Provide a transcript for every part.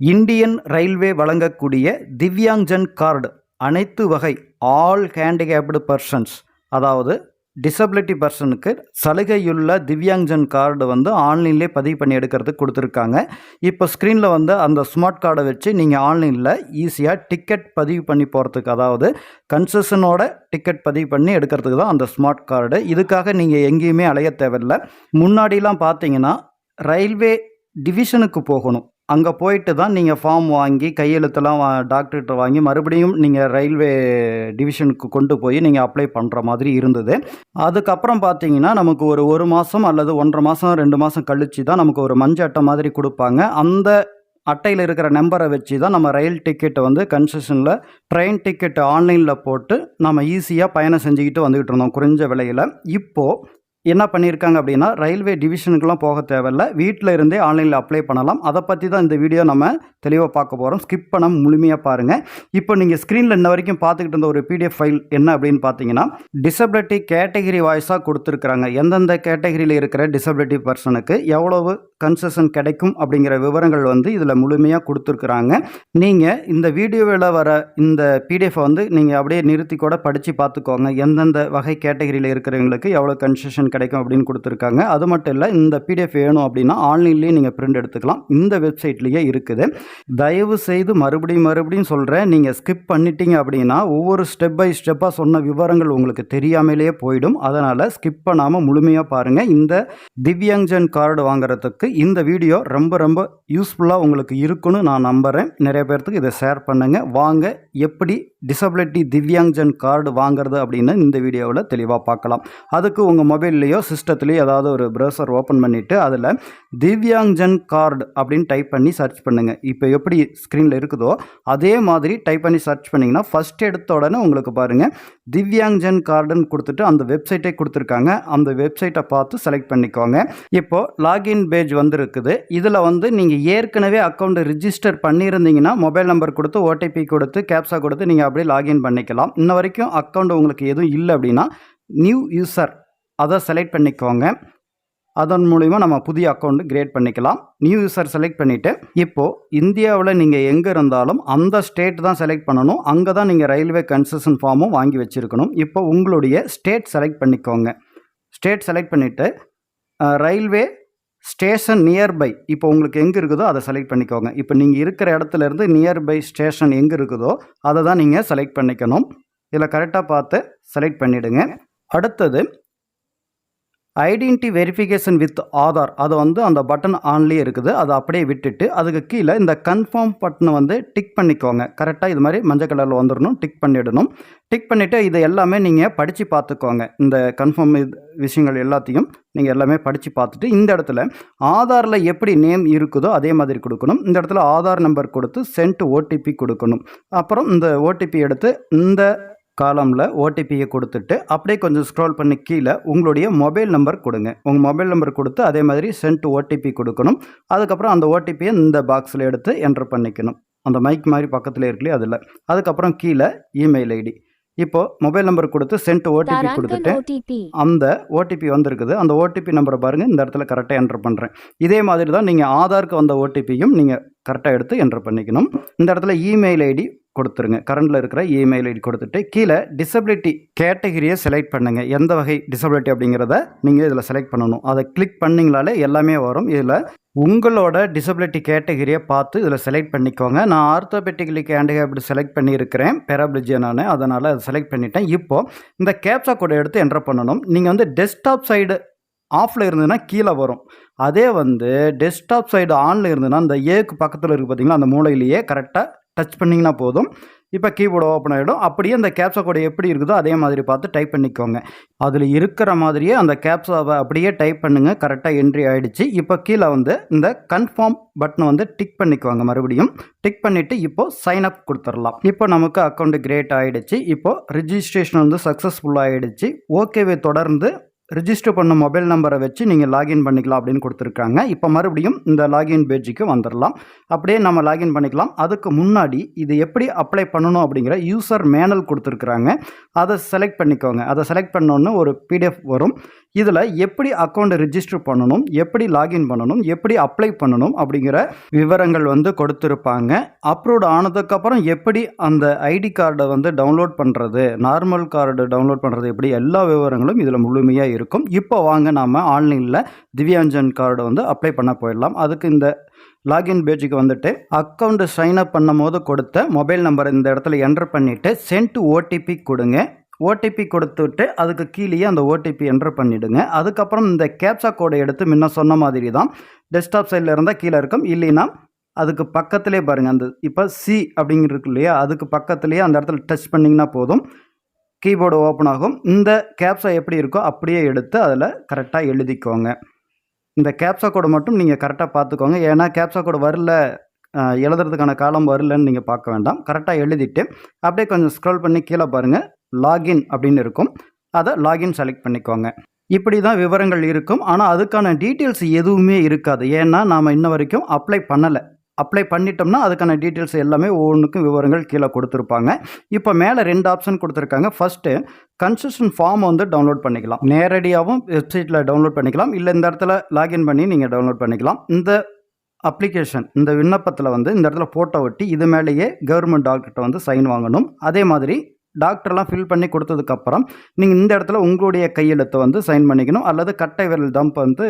Indian railway வழங்கக்கூடிய திவ்யாங்ஜன் card அனைத்து வகை ஆல் ஹேண்டிகேப்டு பர்சன்ஸ் அதாவது டிசபிலிட்டி பர்சனுக்கு சலுகையுள்ள திவ்யாங்ஜன் கார்டு வந்து ஆன்லைன்லேயே பதிவு பண்ணி எடுக்கிறதுக்கு கொடுத்துருக்காங்க. இப்போ ஸ்க்ரீனில் வந்து அந்த ஸ்மார்ட் கார்டை வச்சு நீங்கள் ஆன்லைனில் ஈஸியாக டிக்கெட் பதிவு பண்ணி போகிறதுக்கு அதாவது கன்செஷனோட டிக்கெட் பதிவு பண்ணி எடுக்கிறதுக்கு தான் அந்த ஸ்மார்ட் கார்டு இதுக்காக நீங்கள் எங்கேயுமே அலைய தேவையில்லை. முன்னாடிலாம் பார்த்தீங்கன்னா ரயில்வே டிவிஷனுக்கு போகணும். அங்கே போயிட்டு தான் நீங்கள் ஃபார்ம் வாங்கி கையெழுத்தெல்லாம் வா டாக்டர்கிட்ட வாங்கி மறுபடியும் நீங்கள் ரயில்வே டிவிஷனுக்கு கொண்டு போய் நீங்கள் அப்ளை பண்ணுற மாதிரி இருந்தது. அதுக்கப்புறம் பார்த்தீங்கன்னா நமக்கு ஒரு ஒரு மாதம் அல்லது ஒன்றரை மாதம் ரெண்டு மாதம் கழித்து தான் நமக்கு ஒரு மஞ்ச அட்டை மாதிரி கொடுப்பாங்க. அந்த அட்டையில் இருக்கிற நம்பரை வச்சு தான் நம்ம ரயில் டிக்கெட்டை வந்து கன்செஷனில் ட்ரெயின் டிக்கெட் ஆன்லைனில் போட்டு நம்ம ஈஸியாக பயணம் செஞ்சுக்கிட்டு வந்துக்கிட்டு இருந்தோம் குறைஞ்ச விலையில். இப்போது என்ன பண்ணியிருக்காங்க அப்படின்னா ரயில்வே டிவிஷனுக்குலாம் போக தேவையில்ல. வீட்டில் இருந்தே ஆன்லைனில் அப்ளை பண்ணலாம். அதை பற்றி தான் இந்த வீடியோ நம்ம தெளிவாக பார்க்க போகிறோம் ஸ்கிப் பண்ண முழுமையாக பாருங்கள் இப்போ நீங்கள் ஸ்க்ரீனில் இன்ன வரைக்கும் பார்த்துக்கிட்டு இருந்த ஒரு பிடிஎஃப் ஃபைல் என்ன அப்படின்னு பார்த்தீங்கன்னா டிசபிலிட்டி கேட்டகிரி வாய்ஸாக கொடுத்துருக்குறாங்க. எந்தெந்த கேட்டகிரியில் இருக்கிற டிசபிலிட்டி பர்சனுக்கு எவ்வளவு கன்செஷன் கிடைக்கும் அப்படிங்கிற விவரங்கள் வந்து இதில் முழுமையாக கொடுத்துருக்குறாங்க. நீங்கள் இந்த வீடியோவில் வர இந்த பிடிஎஃப் வந்து நீங்கள் அப்படியே நிறுத்தி கூட படித்து பார்த்துக்கோங்க. எந்தெந்த வகை கேட்டகிரியில் இருக்கிறவங்களுக்கு எவ்வளோ கன்செஷன் கிடைக்கும் அப்படின்னு கொடுத்துருக்காங்க. அது மட்டும் இல்லை இந்த பிடிஎஃப் வேணும் அப்படின்னா ஆன்லைன்லேயே நீங்கள் பிரிண்ட் எடுத்துக்கலாம். இந்த வெப்சைட்லேயே இருக்குது. தயவு செய்து மறுபடியும் மறுபடியும் சொல்கிறேன் நீங்கள் ஸ்கிப் பண்ணிட்டீங்க அப்படின்னா ஒவ்வொரு ஸ்டெப் பை ஸ்டெப்பாக சொன்ன விவரங்கள் உங்களுக்கு தெரியாமலேயே போயிடும். அதனால் ஸ்கிப் பண்ணாமல் முழுமையாக பாருங்கள் இந்த திவ்யாங்ஜன் கார்டு வாங்குறதுக்கு இந்த வீடியோ ரொம்ப ரொம்ப யூஸ்ஃபுல்லாக உங்களுக்கு இருக்குன்னு நான் நம்புகிறேன் நிறைய பேர்த்துக்கு இதை ஷேர் பண்ணுங்கள் வாங்க எப்படி டிசபிலிட்டி திவ்யாங்ஜன் கார்டு வாங்குறது அப்படின்னு இந்த வீடியோவில் தெளிவாக பார்க்கலாம். அதுக்கு உங்கள் மொபைல்லையோ சிஸ்டத்துலேயோ ஏதாவது ஒரு ப்ரௌசர் ஓப்பன் பண்ணிவிட்டு அதில் திவ்யாங்ஜன் கார்டு அப்படின்னு டைப் பண்ணி சர்ச் பண்ணுங்கள் இப்போ எப்படி ஸ்க்ரீனில் இருக்குதோ அதே மாதிரி டைப் பண்ணி சர்ச் பண்ணிங்கன்னா ஃபஸ்ட் எடுத்த உடனே உங்களுக்கு பாருங்கள் திவ்யாங்ஜன் கார்டுன்னு கொடுத்துட்டு அந்த வெப்சைட்டே கொடுத்துருக்காங்க. அந்த வெப்சைட்டை பார்த்து செலக்ட் பண்ணிக்கோங்க. இப்போது லாகின் பேஜ் வந்துருக்குது. இதில் வந்து நீங்கள் ஏற்கனவே அக்கௌண்ட் ரிஜிஸ்டர் பண்ணியிருந்தீங்கன்னா மொபைல் நம்பர் கொடுத்து ஓடிபி கொடுத்து கேப்சா கொடுத்து நீங்கள் அப்படியே லாகின் பண்ணிக்கலாம். இன்ன வரைக்கும் அக்கௌண்ட் உங்களுக்கு எதுவும் இல்லை அப்படின்னா நியூ யூசர் அதை செலக்ட் பண்ணிக்கோங்க. அதன் மூலிமா நம்ம புதிய அக்கௌண்ட் கிரியேட் பண்ணிக்கலாம். நியூ யூசர் செலக்ட் பண்ணிவிட்டு இப்போது இந்தியாவில் நீங்கள் எங்கே இருந்தாலும் அந்த ஸ்டேட் தான் செலக்ட் பண்ணணும். அங்கே தான் நீங்கள் ரயில்வே கன்செஷன் ஃபார்மும் வாங்கி வச்சுருக்கணும். இப்போ உங்களுடைய ஸ்டேட் செலக்ட் பண்ணிக்கோங்க. ஸ்டேட் செலக்ட் பண்ணிவிட்டு ரயில்வே ஸ்டேஷன் நியர்பை இப்போ உங்களுக்கு எங்கே இருக்குதோ அதை செலக்ட் பண்ணிக்கோங்க. இப்போ நீங்கள் இருக்கிற இடத்துல இருந்து நியர்பை ஸ்டேஷன் எங்கே இருக்குதோ அதை தான் நீங்கள் செலக்ட் பண்ணிக்கணும். இதில் கரெக்டாக பார்த்து செலக்ட் பண்ணிவிடுங்க அடுத்தது ஐடென்டி வெரிஃபிகேஷன் வித் ஆதார். அது வந்து அந்த பட்டன் ஆன்லேயே இருக்குது. அதை அப்படியே விட்டுட்டு அதுக்கு கீழே இந்த கன்ஃபார்ம் பட்டனை வந்து டிக் பண்ணிக்கோங்க. கரெக்டாக இது மாதிரி மஞ்சள் கலரில் வந்துடணும். டிக் பண்ணிடணும். டிக் பண்ணிவிட்டு இதை எல்லாமே நீங்கள் படித்து பார்த்துக்கோங்க. இந்த கன்ஃபார்ம் விஷயங்கள் எல்லாத்தையும் நீங்கள் எல்லாமே படித்து பார்த்துட்டு இந்த இடத்துல ஆதாரில் எப்படி நேம் இருக்குதோ அதே மாதிரி கொடுக்கணும். இந்த இடத்துல ஆதார் நம்பர் கொடுத்து சென்ட் ஓடிபி கொடுக்கணும். அப்புறம் இந்த ஓடிபி எடுத்து இந்த காலமில் ஓடிபியை கொடுத்துட்டு அப்படியே கொஞ்சம் ஸ்க்ரோல் பண்ணி கீழே உங்களுடைய மொபைல் நம்பர் கொடுங்க. உங்கள் மொபைல் நம்பர் கொடுத்து அதே மாதிரி சென்ட் ஓடிபி கொடுக்கணும். அதுக்கப்புறம் அந்த ஓடிபியை இந்த பாக்ஸில் எடுத்து என்டர் பண்ணிக்கணும். அந்த மைக் மாதிரி பக்கத்தில் இருக்குல்லையே அதில். அதுக்கப்புறம் கீழே இமெயில் ஐடி இப்போது மொபைல் நம்பர் கொடுத்து சென்ட் ஓடிபி கொடுத்துட்டு அந்த ஓடிபி வந்திருக்குது. அந்த ஓடிபி நம்பரை பாருங்கள் இந்த இடத்துல கரெக்டாக என்டர் பண்ணுறேன் இதே மாதிரி தான் நீங்கள் ஆதாருக்கு வந்த ஓடிபியும் நீங்கள் கரெக்டாக எடுத்து என்டர் பண்ணிக்கணும். இந்த இடத்துல இமெயில் ஐடி கொடுத்துருங்க. கரண்டில் இருக்கிற இமெயில் ஐடி கொடுத்துட்டு கீழே டிசபிலிட்டி கேட்டகிரியை செலக்ட் பண்ணுங்கள் எந்த வகை டிசபிலிட்டி அப்படிங்கிறத நீங்கள் இதில் செலக்ட் பண்ணணும். அதை கிளிக் பண்ணிங்களாலே எல்லாமே வரும். இதில் உங்களோட டிசபிலிட்டி கேட்டகிரியை பார்த்து இதில் செலக்ட் பண்ணிக்கோங்க. நான் ஆர்த்தோபெட்டிக்கலி கேண்டிகேப்டு செலக்ட் பண்ணியிருக்கிறேன். பெராபிளிஜியா நான். அதனால் அதை செலக்ட் பண்ணிட்டேன். இப்போது இந்த கேப்சா கூட எடுத்து என்டர் பண்ணணும். நீங்கள் வந்து டெஸ்க்டாப் சைடு ஆஃபில் இருந்ததுன்னா கீழே வரும். அதே வந்து டெஸ்க்டாப் சைடு ஆனில் இருந்ததுன்னா அந்த ஏக்கு பக்கத்தில் இருக்குது பார்த்தீங்களா அந்த மூலையிலேயே கரெக்டாக டச் பண்ணிங்கன்னா போதும். இப்போ கீபோர்டு ஓப்பன் ஆகிடும் அப்படியே அந்த கேப்சா கோடை எப்படி இருக்குதோ அதே மாதிரி பார்த்து டைப் பண்ணிக்கோங்க. அதில் இருக்கிற மாதிரியே அந்த கேப்சாவை அப்படியே டைப் பண்ணுங்கள் கரெக்டாக என்ட்ரி ஆகிடுச்சு இப்போ கீழே வந்து இந்த கன்ஃபார்ம் பட்டனை வந்து டிக் பண்ணிக்குவாங்க மறுபடியும். டிக் பண்ணிவிட்டு இப்போது சைன் அப் கொடுத்துடலாம். இப்போ நமக்கு அக்கௌண்ட் கிரியேட் ஆகிடுச்சு இப்போது ரிஜிஸ்ட்ரேஷன் வந்து சக்ஸஸ்ஃபுல்லாக ஆகிடுச்சு ஓகேவே தொடர்ந்து ரிஜிஸ்டர் பண்ண மொபைல் நம்பரை வச்சு நீங்கள் லாகின் பண்ணிக்கலாம் அப்படின்னு கொடுத்துருக்காங்க. இப்போ மறுபடியும் இந்த லாகின் பேஜுக்கு வந்துடலாம் அப்படியே நம்ம லாகின் பண்ணிக்கலாம். அதுக்கு முன்னாடி இது எப்படி அப்ளை பண்ணணும் அப்படிங்கிற யூசர் மேனல் கொடுத்துருக்குறாங்க. அதை செலக்ட் பண்ணிக்கோங்க. அதை செலக்ட் பண்ணோன்னு ஒரு பிடிஎஃப் வரும். இதில் எப்படி அக்கௌண்ட் ரிஜிஸ்டர் பண்ணணும் எப்படி லாகின் பண்ணணும் எப்படி அப்ளை பண்ணணும் அப்படிங்கிற விவரங்கள் வந்து கொடுத்துருப்பாங்க. அப்லோட் ஆனதுக்கப்புறம் எப்படி அந்த ஐடி கார்டை வந்து டவுன்லோட் பண்ணுறது நார்மல் கார்டு டவுன்லோட் பண்ணுறது எப்படி எல்லா விவரங்களும் இதில் முழுமையாக இருக்கும். இப்போ வாங்க நாம் ஆன்லைனில் திவ்யாஞ்சன் கார்டு வந்து அப்ளை பண்ண போயிடலாம். அதுக்கு இந்த லாகின் பேஜுக்கு வந்துட்டு அக்கௌண்ட் சைன் அப் பண்ணும் போது கொடுத்த மொபைல் நம்பர் இந்த இடத்துல என்டர் பண்ணிவிட்டு சென்ட் ஓடிபி கொடுங்க. ஓடிபி கொடுத்துட்டு அதுக்கு கீழேயே அந்த ஓடிபி என்டர் பண்ணிவிடுங்க அதுக்கப்புறம் இந்த கேப்சா கோடை எடுத்து முன்ன சொன்ன மாதிரி தான் டெஸ்க்டாப் சைடில் இருந்தால் கீழே இருக்கும். இல்லைன்னா அதுக்கு பக்கத்திலே பாருங்கள் அந்த இப்போ சி அப்படிங்கிருக்கு இல்லையா? அதுக்கு பக்கத்துலேயே அந்த இடத்துல டச் பண்ணிங்கன்னா போதும். கீபோர்டு ஓப்பன் ஆகும். இந்த கேப்சா எப்படி இருக்கோ அப்படியே எடுத்து அதில் கரெக்டாக எழுதிக்கோங்க. இந்த கேப்சா கோடு மட்டும் நீங்கள் கரெக்டாக பார்த்துக்கோங்க. ஏன்னா கேப்சா கோடு வரல எழுதுறதுக்கான காலம் வரலன்னு நீங்கள் பார்க்க வேண்டாம். கரெக்டாக எழுதிட்டு அப்படியே கொஞ்சம் ஸ்க்ரோல் பண்ணி கீழே பாருங்கள் லாகின் அப்படின்னு இருக்கும். அதை லாகின் செலக்ட் பண்ணிக்கோங்க. இப்படி தான் விவரங்கள் இருக்கும். ஆனால் அதுக்கான டீட்டெயில்ஸ் எதுவுமே இருக்காது. ஏன்னா நாம் இன்ன வரைக்கும் அப்ளை பண்ணலை. அப்ளை பண்ணிட்டோம்னா அதுக்கான டீட்டெயில்ஸ் எல்லாமே ஒவ்வொன்றுக்கும் விவரங்கள் கீழே கொடுத்துருப்பாங்க. இப்போ மேலே ரெண்டு ஆப்ஷன் கொடுத்துருக்காங்க. ஃபஸ்ட்டு கன்செஷன் ஃபார்ம் வந்து டவுன்லோட் பண்ணிக்கலாம். நேரடியாகவும் வெப்சைட்டில் டவுன்லோட் பண்ணிக்கலாம். இல்லை இந்த இடத்துல லாகின் பண்ணி நீங்கள் டவுன்லோட் பண்ணிக்கலாம். இந்த அப்ளிகேஷன் இந்த விண்ணப்பத்தில் வந்து இந்த இடத்துல ஃபோட்டோ ஒட்டி இது மேலேயே கவர்மெண்ட் டாக்டர்கிட்ட வந்து சைன் வாங்கணும். அதே மாதிரி டாக்டர்லாம் ஃபில் பண்ணி கொடுத்ததுக்கப்புறம் நீங்கள் இந்த இடத்துல உங்களுடைய கையெழுத்தை வந்து சைன் பண்ணிக்கணும். அல்லது கட்டை விரல் தம்ப் வந்து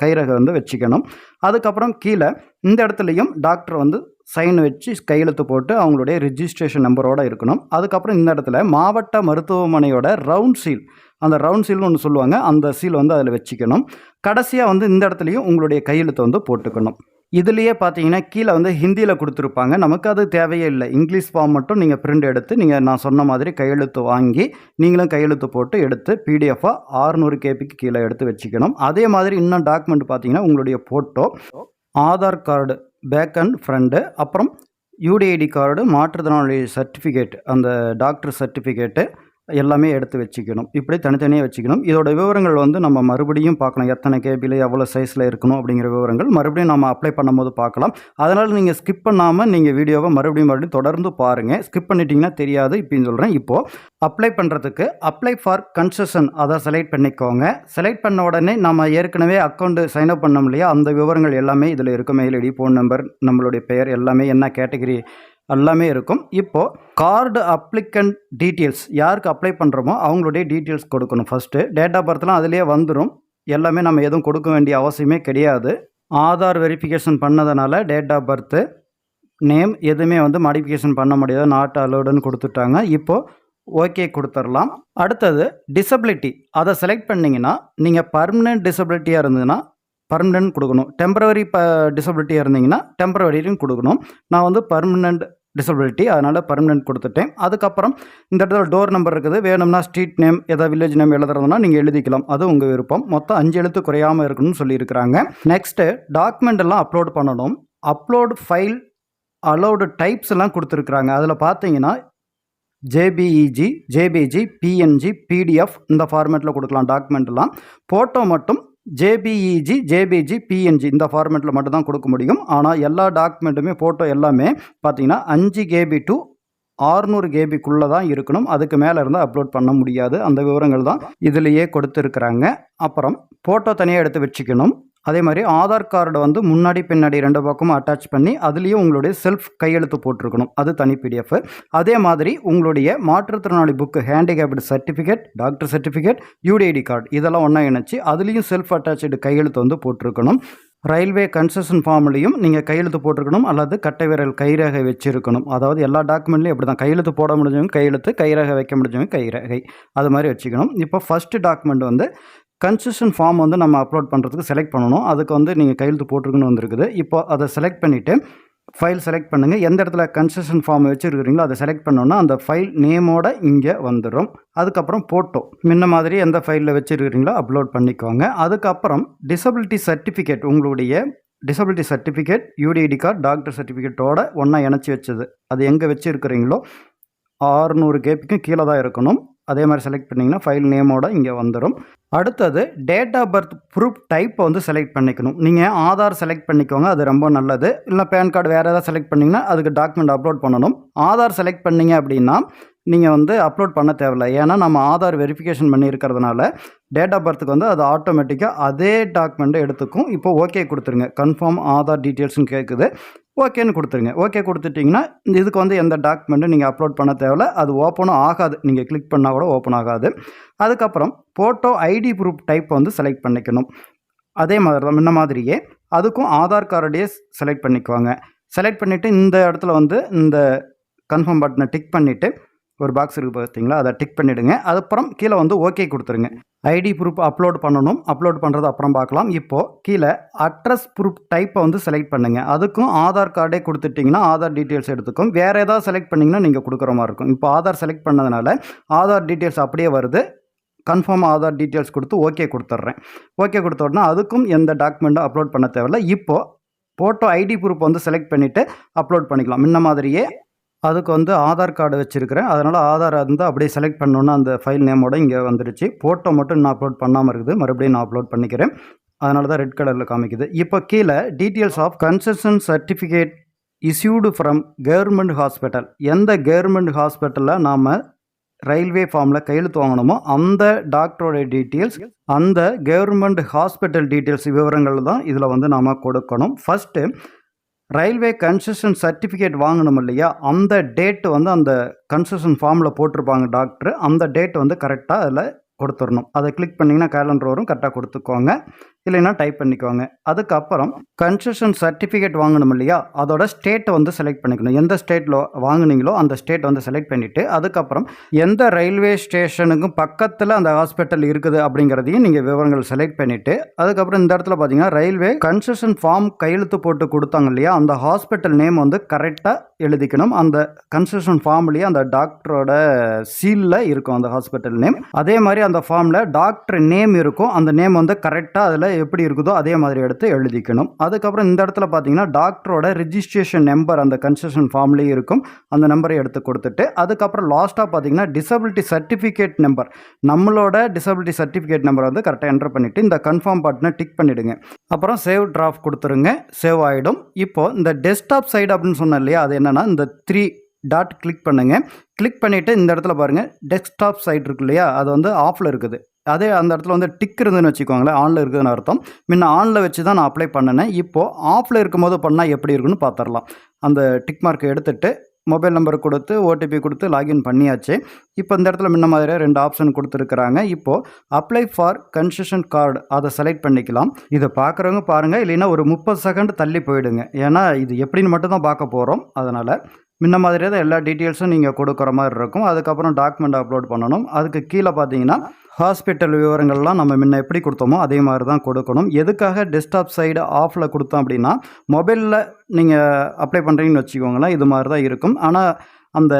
கைரகை வந்து வச்சுக்கணும். அதுக்கப்புறம் கீழே இந்த இடத்துலையும் டாக்டர் வந்து சைன் வச்சு கையெழுத்து போட்டு அவங்களுடைய ரிஜிஸ்ட்ரேஷன் நம்பரோடு இருக்கணும். அதுக்கப்புறம் இந்த இடத்துல மாவட்ட மருத்துவமனையோட ரவுண்ட் சீல் அந்த ரவுண்ட் சீல்னு ஒன்று சொல்லுவாங்க. அந்த சீல் வந்து அதில் வச்சுக்கணும். கடைசியாக வந்து இந்த இடத்துலையும் உங்களுடைய கையெழுத்தை வந்து போட்டுக்கணும். இதுலேயே பார்த்தீங்கன்னா கீழே வந்து ஹிந்தியில் கொடுத்துருப்பாங்க. நமக்கு அது தேவையே இல்லை. இங்கிலீஷ் ஃபார்ம் மட்டும் நீங்கள் பிரிண்ட் எடுத்து நீங்கள் நான் சொன்ன மாதிரி கையெழுத்து வாங்கி நீங்களும் கையெழுத்து போட்டு எடுத்து பிடிஎஃபாக ஆறுநூறு கேபிக்கு கீழே எடுத்து வச்சுக்கணும். அதே மாதிரி இன்னும் டாக்குமெண்ட் பார்த்தீங்கன்னா உங்களுடைய photo Aadhaar card back and front அப்புறம் யூடிஐடி கார்டு மாற்றுத்திறனாளி சர்டிஃபிகேட் அந்த டாக்டர் சர்டிஃபிகேட்டு எல்லாமே எடுத்து வச்சுக்கணும். இப்படி தனித்தனியாக வச்சுக்கணும். இதோட விவரங்கள் வந்து நம்ம மறுபடியும் பார்க்கலாம் எத்தனை கேபியில் எவ்வளோ சைஸில் இருக்கணும் அப்படிங்கிற விவரங்கள் மறுபடியும் நம்ம அப்ளை பண்ணும்போது பார்க்கலாம். அதனால் நீங்கள் ஸ்கிப் பண்ணாமல் நீங்கள் வீடியோவை மறுபடியும் மறுபடியும் தொடர்ந்து பாருங்கள் ஸ்கிப் பண்ணிட்டீங்கன்னா தெரியாது. இப்படின்னு சொல்கிறேன் இப்போது அப்ளை பண்ணுறதுக்கு அப்ளை ஃபார் கன்செஷன் அதை செலக்ட் பண்ணிக்கோங்க. செலக்ட் பண்ண உடனே நம்ம ஏற்கனவே அக்கௌண்ட்டு சைன் அப் பண்ணோம் இல்லையா? அந்த விவரங்கள் எல்லாமே இதில் இருக்கும் மெயில் ஐடி ஃபோன் நம்பர் நம்மளுடைய பெயர் எல்லாமே என்ன கேட்டகரி எல்லாமே இருக்கும். இப்போது கார்டு அப்ளிகண்ட் டீட்டெயில்ஸ் யாருக்கு அப்ளை பண்ணுறோமோ அவங்களுடைய டீட்டெயில்ஸ் கொடுக்கணும் ஃபஸ்ட்டு டேட் ஆஃப் பர்த்லாம் அதிலே வந்துடும் எல்லாமே நம்ம எதுவும் கொடுக்க வேண்டிய அவசியமே கிடையாது. ஆதார் வெரிஃபிகேஷன் பண்ணதுனால டேட் ஆஃப் பர்த்து நேம் எதுவுமே வந்து மாடிஃபிகேஷன் பண்ண முடியாது. நாட் அலோடுன்னு கொடுத்துட்டாங்க. இப்போது ஓகே கொடுத்துடலாம் அடுத்தது டிசபிலிட்டி அதை செலக்ட் பண்ணிங்கன்னா நீங்கள் பர்மனெண்ட் டிசபிலிட்டியாக இருந்ததுன்னா பர்மனெண்ட் கொடுக்கணும். டெம்பரவரி ப டிசபிலிட்டியாக இருந்தீங்கன்னா டெம்பரவரியும் கொடுக்கணும். நான் வந்து பர்மனெண்ட் டிசபிலிட்டி அதனால் பர்மனெண்ட் கொடுத்துட்டேன். அதுக்கப்புறம் இந்த இடத்துல டோர் நம்பர் இருக்குது. வேணும்னா ஸ்ட்ரீட் நேம் ஏதாவது வில்லேஜ் நேம் எழுதுறதுனா நீங்கள் எழுதிக்கலாம். அது உங்கள் விருப்பம். மொத்தம் அஞ்சு எழுத்து குறையாமல் இருக்கணும்னு சொல்லியிருக்கிறாங்க. நெக்ஸ்ட்டு டாக்குமெண்ட் எல்லாம் அப்லோட் பண்ணணும். அப்லோடு ஃபைல் அலோடு டைப்ஸ் எல்லாம் கொடுத்துருக்குறாங்க. அதில் பார்த்தீங்கன்னா ஜேபிஇஜி ஜேபிஜி பிஎன்ஜி பிடிஎஃப் இந்த ஃபார்மேட்டில் கொடுக்கலாம் டாக்குமெண்ட்லாம் ஃபோட்டோ மட்டும் ஜேபிஇஜி ஜேபிஜி பிஎன்ஜி இந்த ஃபார்மேட்டில் மட்டும்தான் கொடுக்க முடியும். ஆனால் எல்லா டாக்குமெண்ட்டுமே ஃபோட்டோ எல்லாமே பார்த்தீங்கன்னா அஞ்சு கேபி டு ஆறுநூறு கேபிக்குள்ளே தான் இருக்கணும். அதுக்கு மேலே இருந்தால் அப்லோட் பண்ண முடியாது. அந்த விவரங்கள் தான் இதுலேயே கொடுத்துருக்குறாங்க. அப்புறம் ஃபோட்டோ தனியாக எடுத்து வச்சுக்கணும். அதே மாதிரி ஆதார் கார்டு வந்து முன்னாடி பின்னாடி ரெண்டு பக்கமும் அட்டாச் பண்ணி அதுலேயும் உங்களுடைய செல்ஃப் கையெழுத்து போட்டிருக்கணும். அது தனி பிடிஎஃப் அதே மாதிரி உங்களுடைய மாற்றுத்திறனாளி book handicapped certificate doctor certificate UDID card இதெல்லாம் ஒன்றா இணைச்சி அதுலேயும் செல்ஃப் அட்டாச்சு கையெழுத்து வந்து போட்டிருக்கணும். ரயில்வே கன்செஷன் ஃபார்ம்லேயும் நீங்கள் கையெழுத்து போட்டிருக்கணும் அல்லது கட்டை விரல் கைரேகை வச்சுருக்கணும். அதாவது எல்லா டாக்குமெண்ட்லையும் இப்படி தான் கையெழுத்து போட முடிஞ்சவங்க கையெழுத்து கைரேகை வைக்க முடிஞ்சவங்க கைரேகை. அது மாதிரி வச்சுக்கணும். இப்போ ஃபஸ்ட்டு டாக்குமெண்ட் வந்து கன்செஷன் ஃபார்ம் வந்து நம்ம அப்லோட் பண்ணுறதுக்கு செலக்ட் பண்ணணும். அதுக்கு வந்து நீங்கள் கையெழுத்து போட்டிருக்குன்னு வந்திருக்குது. இப்போ அதை செலக்ட் பண்ணிவிட்டு ஃபைல் செலக்ட் பண்ணுங்கள் எந்த இடத்துல கன்செஷன் ஃபார்ம் வச்சுருக்கிறீங்களோ அதை செலக்ட் பண்ணோன்னா அந்த ஃபைல் நேமோட இங்கே வந்துடும் அதுக்கப்புறம் ஃபோட்டோ முன்ன மாதிரி எந்த ஃபைலில் வச்சுருக்கிறீங்களோ அப்லோட் பண்ணிக்கோங்க. அதுக்கப்புறம் டிசபிலிட்டி சர்டிஃபிகேட். உங்களுடைய disability certificate UDID card doctor சர்டிஃபிகேட்டோட ஒன்றா இணைச்சி வச்சது. அது எங்கே வச்சுருக்கிறீங்களோ ஆறுநூறு கேபிக்கும் கீழே தான் இருக்கணும். அதே மாதிரி செலக்ட் பண்ணிங்கன்னா ஃபைல் நேமோட இங்கே வந்துடும் அடுத்தது டேட் ஆஃப் பர்த் ப்ரூஃப் டைப்பை வந்து செலக்ட் பண்ணிக்கணும். நீங்கள் ஆதார் செலக்ட் பண்ணிக்கோங்க அது ரொம்ப நல்லது. இல்லை பேன் கார்டு வேறு ஏதாவது செலக்ட் பண்ணிங்கன்னா அதுக்கு டாக்குமெண்ட் அப்லோட் பண்ணணும். ஆதார் செலக்ட் பண்ணீங்க அப்படின்னா நீங்கள் வந்து அப்லோட் பண்ண தேவையில்ல. ஏன்னா நம்ம ஆதார் வெரிஃபிகேஷன் பண்ணியிருக்கிறதுனால டேட் ஆஃப் பர்த்துக்கு வந்து அது ஆட்டோமேட்டிக்காக அதே டாக்குமெண்ட்டை எடுத்துக்கும். இப்போ ஓகே கொடுத்துருங்க. கன்ஃபார்ம் ஆதார் டீட்டெயில்ஸ்னு கேட்குது ஓகேன்னு கொடுத்துருங்க. ஓகே கொடுத்துட்டிங்கன்னா இதுக்கு வந்து எந்த டாக்குமெண்ட்டும் நீங்கள் அப்லோட் பண்ண தேவையில்ல. அது ஓப்பனும் ஆகாது. நீங்கள் கிளிக் பண்ணால் கூட ஓப்பன் ஆகாது. அதுக்கப்புறம் ஃபோட்டோ ஐடி ப்ரூஃப் டைப் வந்து செலக்ட் பண்ணிக்கணும். அதே மாதிரி தான் முன்ன மாதிரியே. அதுக்கும் ஆதார் கார்டையே செலக்ட் பண்ணிக்குவாங்க. செலக்ட் பண்ணிவிட்டு இந்த இடத்துல வந்து இந்த கன்ஃபார்ம் பட்டனை டிக் பண்ணிவிட்டு ஒரு பாக்ஸ் இருக்குது பார்த்தீங்களா? அதை டிக் பண்ணிவிடுங்க அதுக்கப்புறம் கீழே வந்து ஓகே கொடுத்துருங்க. ஐடி ப்ரூஃப் அப்லோட் பண்ணணும். அப்லோட் பண்ணுறது அப்புறம் பார்க்கலாம். இப்போது கீழே அட்ரஸ் ப்ரூஃப் டைப்பை வந்து செலக்ட் பண்ணுங்கள் அதுக்கும் ஆதார் கார்டே கொடுத்துட்டிங்கன்னா ஆதார் டீட்டெயில்ஸ் எடுத்துக்கும். வேறு ஏதாவது செலக்ட் பண்ணிங்கன்னா நீங்கள் கொடுக்குற மாதிரி இருக்கும். இப்போ ஆதார் செலக்ட் பண்ணதுனால ஆதார் டீட்டெயில்ஸ் அப்படியே வருது. கன்ஃபார்ம் ஆதார் டீட்டெயில்ஸ் கொடுத்து ஓகே கொடுத்துட்றேன். ஓகே கொடுத்த உடனே அதுக்கும் எந்த டாக்குமெண்ட்டும் அப்லோட் பண்ண தேவையில்ல. இப்போது ஃபோட்டோ ஐடி ப்ரூஃப் வந்து செலக்ட் பண்ணிவிட்டு அப்லோட் பண்ணிக்கலாம். முன்ன மாதிரியே அதுக்கு வந்து ஆதார் கார்டு வச்சுருக்கிறேன். அதனால் ஆதார் வந்து அப்படியே செலக்ட் பண்ணோன்னா அந்த ஃபைல் நேமோட இங்கே வந்துருச்சு. ஃபோட்டோ மட்டும் நான் அப்லோட் பண்ணாமல் இருக்குது. மறுபடியும் நான் அப்லோட் பண்ணிக்கிறேன். அதனால தான் ரெட் கலரில் காமிக்குது. இப்போ கீழே details of concession certificate issued from government hospital எந்த கவர்மெண்ட் ஹாஸ்பிட்டலில் நாம் ரயில்வே ஃபார்மில் கையெழுத்து வாங்கணுமோ அந்த டாக்டரோட டீட்டெயில்ஸ் அந்த கவர்மெண்ட் ஹாஸ்பிட்டல் டீட்டெயில்ஸ் விவரங்கள் தான் இதில் வந்து நாம் கொடுக்கணும். ஃபஸ்ட்டு ரயில்வே கன்செஷன் சர்டிஃபிகேட் வாங்கணும் இல்லையா? அந்த டேட்டு வந்து அந்த கன்செஷன் ஃபார்மில் போட்டிருப்பாங்க டாக்டர். அந்த டேட் வந்து கரெக்டாக அதில் கொடுத்துடணும். அதை கிளிக் பண்ணிங்கன்னா கேலண்டர் வரும். கரெக்டாக கொடுத்துக்கோங்க. இல்லைன்னா டைப் பண்ணிக்கோங்க. அதுக்கப்புறம் கன்ஸ்ட்ரக்ஷன் சர்டிஃபிகேட் வாங்கணும் இல்லையா? அதோட ஸ்டேட்டை வந்து செலக்ட் பண்ணிக்கணும். எந்த ஸ்டேட்டில் வாங்குனீங்களோ அந்த ஸ்டேட் வந்து செலக்ட் பண்ணிவிட்டு அதுக்கப்புறம் எந்த ரயில்வே ஸ்டேஷனுக்கும் பக்கத்தில் அந்த ஹாஸ்பிட்டல் இருக்குது அப்படிங்கிறதையும் நீங்கள் விவரங்கள் செலக்ட் பண்ணிவிட்டு அதுக்கப்புறம் இந்த இடத்துல பார்த்தீங்கன்னா ரயில்வே கன்ஸ்ட்ரக்ஷன் ஃபார்ம் கையெழுத்து போட்டு கொடுத்தாங்க இல்லையா? அந்த ஹாஸ்பிட்டல் நேம் வந்து கரெக்டாக எழுதிக்கணும். அந்த கன்ஸ்ட்ரக்ஷன் ஃபார்ம்லேயே அந்த டாக்டரோட சீலில் இருக்கும் அந்த ஹாஸ்பிட்டல் நேம் அதே மாதிரி அந்த ஃபார்மில் டாக்டர் நேம் இருக்கும். அந்த நேம் வந்து கரெக்டாக அதில் எப்படி இருக்குதோ அதே மாதிரி எடுத்து எழுதிக்கணும். அதுக்கப்புறம் இந்த இடத்துல பார்த்தீங்கன்னா டாக்டரோட ரிஜிஸ்ட்ரேஷன் நம்பர் அந்த கன்செஷன் ஃபார்ம்லேயே இருக்கும். அந்த நம்பரை எடுத்து கொடுத்துட்டு அதுக்கப்புறம் லாஸ்ட்டாக பார்த்தீங்கன்னா டிசபிலிட்டி சர்டிஃபிகேட் நம்பர். நம்மளோட டிசபிலிட்டி சர்டிஃபிகேட் நம்பர் வந்து கரெக்டாக என்டர் பண்ணிவிட்டு இந்த கன்ஃபார்ம் பட்டனை டிக் பண்ணிவிடுங்க அப்புறம் சேவ் டிராஃப்ட் கொடுத்துருங்க சேவ் ஆகிடும் இப்போது இந்த டெஸ்க்டாப் சைடு அப்படின்னு சொன்னேன் இல்லையா அது என்னென்னா இந்த த்ரீ டாட் கிளிக் பண்ணுங்கள் கிளிக் பண்ணிவிட்டு இந்த இடத்துல பாருங்கள் டெஸ்க்டாப் சைட் இருக்கு இல்லையா அது வந்து ஆஃபில் இருக்குது. அதே அந்த இடத்துல வந்து டிக் இருந்துன்னு வச்சுக்கோங்களேன் ஆனில் இருக்குதுன்னு அர்த்தம். முன்ன ஆனில் வச்சு தான் நான் அப்ளை பண்ணினேன். இப்போது ஆஃபில் இருக்கும்போது பண்ணால் எப்படி இருக்குன்னு பார்த்துடலாம் அந்த டிக் மார்க்கை எடுத்துகிட்டு மொபைல் நம்பர் கொடுத்து ஓடிபி கொடுத்து லாகின் பண்ணியாச்சு. இப்போ இந்த இடத்துல முன்ன மாதிரியே ரெண்டு ஆப்ஷன் கொடுத்துருக்குறாங்க. இப்போது அப்ளை ஃபார் கன்செஷன் கார்டு அதை செலக்ட் பண்ணிக்கலாம். இதை பார்க்குறவங்க பாருங்கள் இல்லைன்னா ஒரு முப்பது செகண்ட் தள்ளி போயிடுங்க. ஏன்னா இது எப்படின்னு மட்டும் தான் பார்க்க போகிறோம் அதனால் முன்ன மாதிரியே தான் எல்லா டீட்டெயில்ஸும் நீங்கள் கொடுக்குற மாதிரி இருக்கும். அதுக்கப்புறம் டாக்குமெண்ட் அப்லோட் பண்ணணும். அதுக்கு கீழே பார்த்தீங்கன்னா ஹாஸ்பிட்டல் விவரங்கள்லாம் நம்ம முன்ன எப்படி கொடுத்தோமோ அதே மாதிரி தான் கொடுக்கணும். எதுக்காக டெஸ்க்டாப் சைடு ஆஃபில் கொடுத்தோம் அப்படின்னா மொபைலில் நீங்கள் அப்ளை பண்ணுறீங்கன்னு வச்சுக்கோங்களேன் இது மாதிரி தான் இருக்கும். ஆனால் அந்த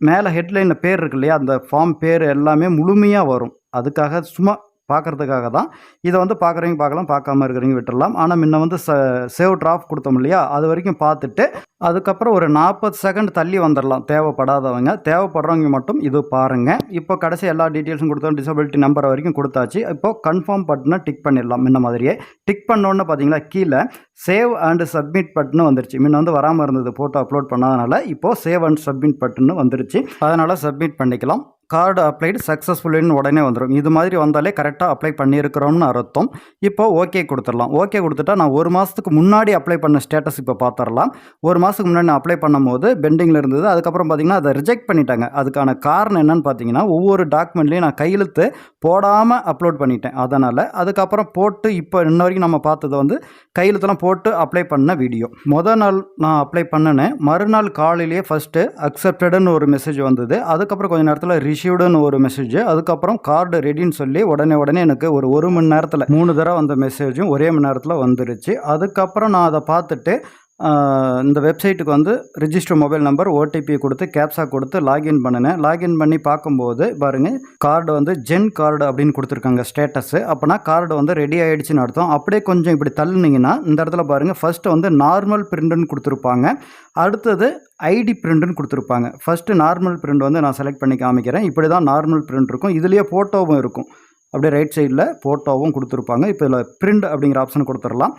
மேலே ஹெட்லைனில் பேர் இருக்கு இல்லையா அந்த ஃபார்ம் பேர் எல்லாமே முழுமையாக வரும். அதுக்காக சும்மா பார்க்குறதுக்காக தான். இதை வந்து பார்க்குறவங்க பார்க்கலாம் பார்க்காம இருக்கிறவங்க விட்டுடலாம் ஆனால் முன்ன வந்து ச சேவ் ட்ராஃப் கொடுத்தோம் இல்லையா? அது வரைக்கும் பார்த்துட்டு அதுக்கப்புறம் ஒரு நாற்பது செகண்ட் தள்ளி வந்துடலாம் தேவைப்படாதவங்க. தேவைப்படுறவங்க மட்டும் இது பாருங்கள் இப்போ கடைசி எல்லா டீட்டெயில்ஸும் கொடுத்தோம். டிசபிலிட்டி நம்பர் வரைக்கும் கொடுத்தாச்சு. இப்போ கன்ஃபார்ம் பட்டனை டிக் பண்ணிடலாம் முன்ன மாதிரியே. டிக் பண்ணோன்னு பார்த்தீங்களா கீழே சேவ் அண்ட் சப்மிட் பட்டன் வந்துருச்சு. முன்ன வந்து வராமல் இருந்தது ஃபோட்டோ அப்லோட் பண்ணாதனால. இப்போது சேவ் அண்ட் சப்மிட் பட்டன் வந்துருச்சு. அதனால் சப்மிட் பண்ணிக்கலாம். கார்டு அப்ளைடு சக்ஸஸ்ஃபுல்லுன்னு உடனே வந்துடும் இது மாதிரி வந்தாலே கரெக்டாக அப்ளை பண்ணியிருக்கிறோம்னு அர்த்தம். இப்போ ஓகே கொடுத்துடலாம். ஓகே கொடுத்துட்டா நான் ஒரு மாதத்துக்கு முன்னாடி அப்ளை பண்ண ஸ்டேட்டஸ் இப்போ பார்த்துடலாம் ஒரு மாதத்துக்கு முன்னாடி நான் அப்ளை பண்ணும்போது பெண்டிங்கில் இருந்தது. அதுக்கப்புறம் பார்த்திங்கன்னா அதை ரிஜெக்ட் பண்ணிட்டாங்க. அதுக்கான காரணம் என்னென்னு பார்த்தீங்கன்னா ஒவ்வொரு டாக்குமெண்ட்லேயும் நான் கையெழுத்து போடாமல் அப்லோட் பண்ணிட்டேன். அதனால் அதுக்கப்புறம் போட்டு இப்போ இன்ன வரைக்கும் நம்ம பார்த்தது வந்து கையெழுத்தெல்லாம் போட்டு அப்ளை பண்ண வீடியோ மொதல் நாள் நான் அப்ளை பண்ணினேன். மறுநாள் காலையிலேயே ஃபஸ்ட்டு அக்செப்டடுன்னு ஒரு மெசேஜ் வந்தது. அதுக்கப்புறம் கொஞ்ச நேரத்தில் ரிசீவ்டுன்னு ஒரு மெசேஜ் அதுக்கப்புறம் கார்டு ரெடின்னு சொல்லி உடனே உடனே எனக்கு ஒரு ஒரு மணி நேரத்தில் மூணு தடவை வந்த மெசேஜும் ஒரே மணி நேரத்தில் வந்துருச்சு. அதுக்கப்புறம் நான் அதை பார்த்துட்டு இந்த வெப்சைட்டுக்கு வந்து ரிஜிஸ்டர் மொபைல் நம்பர் ஓடிபி கொடுத்து கேப்சா கொடுத்து லாகின் பண்ணினேன். லாகின் பண்ணி பார்க்கும்போது பாருங்கள் கார்டு வந்து ஜென் கார்டு அப்படின்னு கொடுத்துருக்காங்க ஸ்டேட்டஸு அப்போனா கார்டு வந்து ரெடி ஆகிடுச்சின்னு அர்த்தம். அப்படியே கொஞ்சம் இப்படி தள்ளுனீங்கன்னா இந்த இடத்துல பாருங்கள் ஃபஸ்ட்டு வந்து நார்மல் பிரிண்ட்டுன்னு கொடுத்துருப்பாங்க. அடுத்தது ஐடி பிரிண்ட்டுன்னு கொடுத்துருப்பாங்க. ஃபஸ்ட்டு நார்மல் பிரிண்ட் வந்து நான் செலக்ட் பண்ணி காமிக்கிறேன். இப்படி தான் நார்மல் பிரிண்ட் இருக்கும். இதுலேயே ஃபோட்டோவும் இருக்கும். அப்படியே ரைட் சைடில் ஃபோட்டோவும் கொடுத்துருப்பாங்க. இப்போ இதில் பிரிண்ட் அப்படிங்கிற ஆப்ஷன் கொடுத்துடலாம்.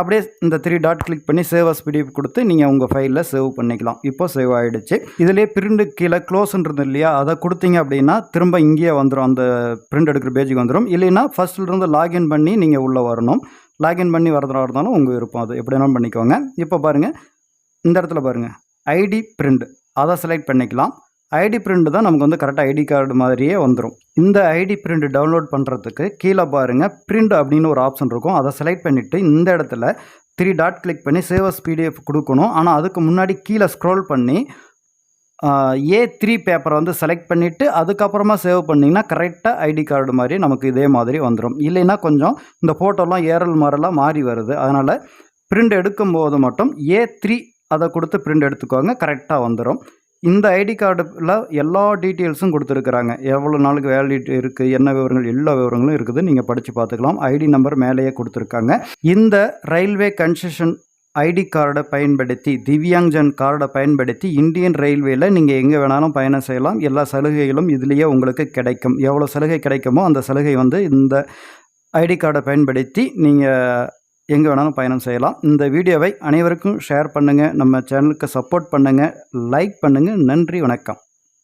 அப்படியே இந்த த்ரீ டாட் கிளிக் பண்ணி சேவ் அஸ் பிடிஎஃப் கொடுத்து நீங்கள் உங்கள் ஃபைலில் சேவ் பண்ணிக்கலாம். இப்போ சேவ் ஆகிடுச்சு இதுலேயே பிரிண்ட் கீழே க்ளோஸ்ன்றது இல்லையா? அதை கொடுத்தீங்க அப்படின்னா திரும்ப இங்கேயே வந்துடும் அந்த பிரிண்ட் எடுக்கிற பேஜுக்கு வந்துடும் இல்லைன்னா ஃபஸ்ட்லேருந்து லாகின் பண்ணி நீங்கள் உள்ளே வரணும். லாகின் பண்ணி வரதுனா இருந்தாலும் உங்கள் விருப்பம். அது எப்படி வேணாலும் பண்ணிக்கோங்க. இப்போ பாருங்கள் இந்த இடத்துல பாருங்கள் ஐடி பிரிண்ட் அதை செலக்ட் பண்ணிக்கலாம். ஐடி பிரிண்ட் தான் நமக்கு வந்து கரெக்டாக ஐடி கார்டு மாதிரியே வந்துடும் இந்த ஐடி பிரிண்ட் டவுன்லோட் பண்ணுறதுக்கு கீழே பாருங்கள் பிரிண்ட் அப்படின்னு ஒரு ஆப்ஷன் இருக்கும். அதை செலக்ட் பண்ணிவிட்டு இந்த இடத்துல த்ரீ டாட் கிளிக் பண்ணி சேவஸ் பிடிஎஃப் கொடுக்கணும். ஆனால் அதுக்கு முன்னாடி கீழே ஸ்க்ரோல் பண்ணி ஏ த்ரீ பேப்பரை வந்து செலக்ட் பண்ணிவிட்டு அதுக்கப்புறமா சேவ் பண்ணிங்கன்னா கரெக்டாக ஐடி கார்டு மாதிரி நமக்கு இதே மாதிரி வந்துடும் இல்லைன்னா கொஞ்சம் இந்த ஃபோட்டோலாம் ஏரல் மாறலாம் மாறி வருது. அதனால் பிரிண்ட் எடுக்கும்போது மட்டும் ஏ த்ரீ அதை கொடுத்து பிரிண்ட் எடுத்துக்கோங்க கரெக்டாக வந்துடும் இந்த ஐடி கார்டில் எல்லா டீட்டெயில்ஸும் கொடுத்துருக்குறாங்க. எவ்வளோ நாளுக்கு வேலிடிட்டி இருக்குது என்ன விவரங்கள் எல்லா விவரங்களும் இருக்குது. நீங்கள் படித்து பார்த்துக்கலாம். ஐடி நம்பர் மேலேயே கொடுத்துருக்காங்க. இந்த ரயில்வே கன்செஷன் ஐடி கார்டை பயன்படுத்தி திவ்யாங்ஜன் கார்டை பயன்படுத்தி இந்தியன் ரயில்வேயில் நீங்கள் எங்கே வேணாலும் பயணம் செய்யலாம். எல்லா சலுகைகளும் இதுலேயே உங்களுக்கு கிடைக்கும். எவ்வளோ சலுகை கிடைக்குமோ அந்த சலுகை வந்து இந்த ஐடி கார்டை பயன்படுத்தி நீங்கள் எங்கே வேணாலும் பயணம் செய்யலாம். இந்த வீடியோவை அனைவருக்கும் ஷேர் பண்ணுங்கள் நம்ம சேனலுக்கு சப்போர்ட் பண்ணுங்கள் லைக் பண்ணுங்கள் நன்றி வணக்கம்.